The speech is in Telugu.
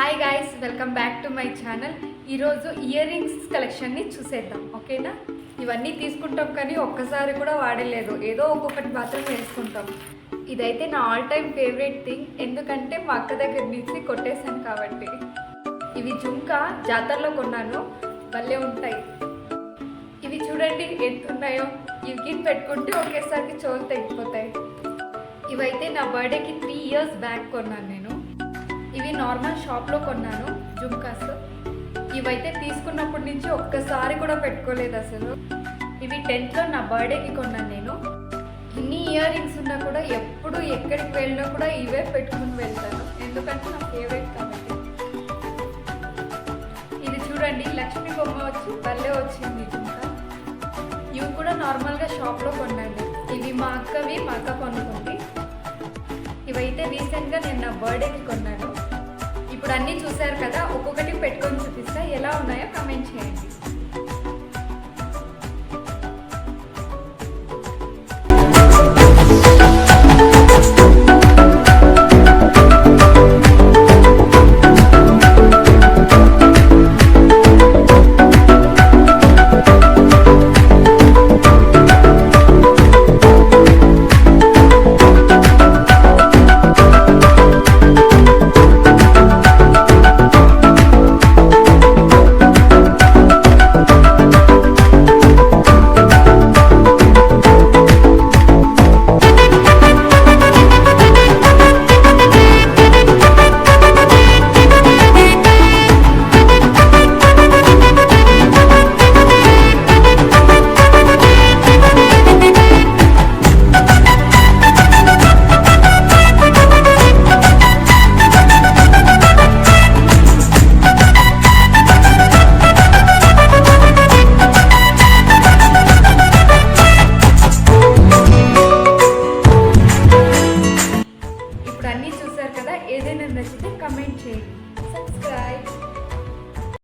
Hi guys welcome back to my channel ఈరోజు ఇయర్ రింగ్స్ కలెక్షన్ని చూసేద్దాం ఓకేనా ఇవన్నీ తీసుకుంటాం కానీ ఒక్కసారి కూడా వాడలేదు. ఏదో ఒక్కొక్కటి మాత్రం వేసుకుంటాం. ఇదైతే నా ఆల్ టైమ్ ఫేవరెట్ థింగ్ ఎందుకంటే మా అక్క దగ్గర నుంచి కొట్టేశాను కాబట్టి. ఇవి జుంకా జాతరలో కొన్నాను. భలే ఉంటాయి. ఇవి చూడండి ఎంత ఉన్నాయో. ఇవి పెట్టుకుంటే ఒకేసారికి చోలు తెగిపోతాయి. ఇవైతే నా బర్త్డేకి త్రీ ఇయర్స్ బ్యాక్ కొన్నాను నేను. ఇవి నార్మల్ షాప్లో కొన్నాను జుమ్కాస్ ఇవైతే తీసుకున్నప్పటి నుంచి ఒక్కసారి కూడా పెట్టుకోలేదు అసలు. ఇవి టెన్త్లో నా బర్త్డేకి కొన్నాను నేను. ఇన్ని ఇయర్ రింగ్స్ ఉన్నా కూడా ఎప్పుడు ఎక్కడికి వెళ్ళినా కూడా ఇవే పెట్టుకుని వెళ్తాను. ఎందుకంటే నా ఫేవరెట్ కాబట్టి. ఇది చూడండి లక్ష్మీ బొమ్మ వచ్చి భలే వచ్చింది జుమ్కా ఇవి కూడా నార్మల్గా షాప్లో కొన్నాను. ఇవి మా అక్కవి మా అక్క కొనుక్కుంది ఇవైతే రీసెంట్గా నేను నా బర్త్డేకి కొన్నాను. ఇప్పుడు అన్నీ చూశారు కదా ఒక్కొక్కటి పెట్టుకొని చూపిస్తా. ఎలా ఉన్నాయో కమెంట్ చేయండి. ఇప్పుడు అన్నీ చూశారు కదా ఏదైనా నచ్చితే కమెంట్ చేయండి సబ్స్క్రైబ్